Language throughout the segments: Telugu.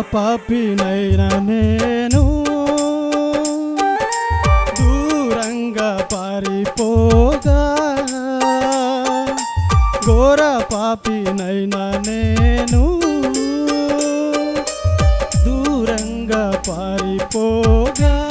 పాపినైన నేను. దూరంగా పారిపోగా. ఘోర పాపినైన నేను. దూరంగా పారిపోగా.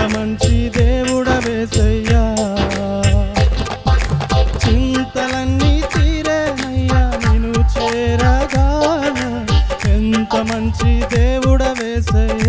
ఎంత మంచి దేవుడవేసయ్యా చింతలన్నీ తీరేనయ్యా నేను చేరగా ఎంత మంచి దేవుడవేసయ్యా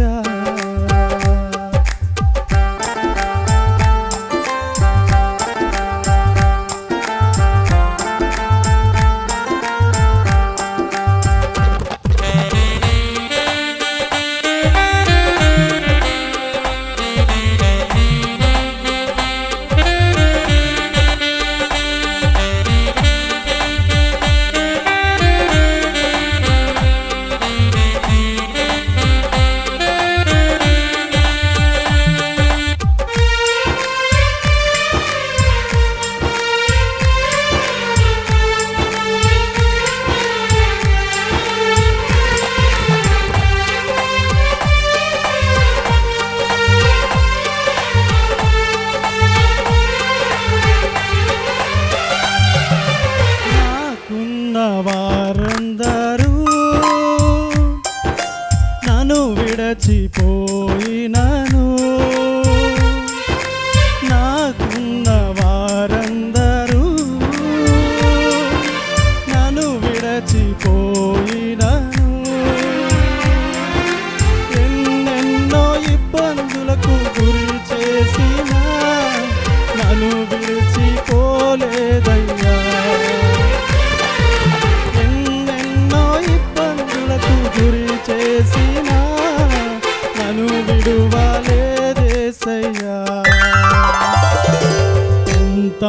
మర్చిపోయినను. నాకున్న వారందరూ నన్ను విడచిపోయినను. ఎన్నెన్నో ఇబ్బందులకు గురి చేసిన నన్ను విడిచిపోలేదయ్యా.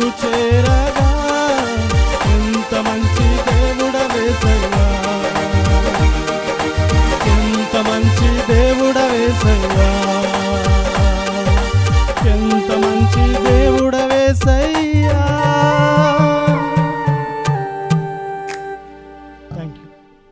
నిన్ను చేరగా ఎంత మంచి దేవుడ వేసయ్యా ఎంత మంచి దేవుడ వేసయ్యా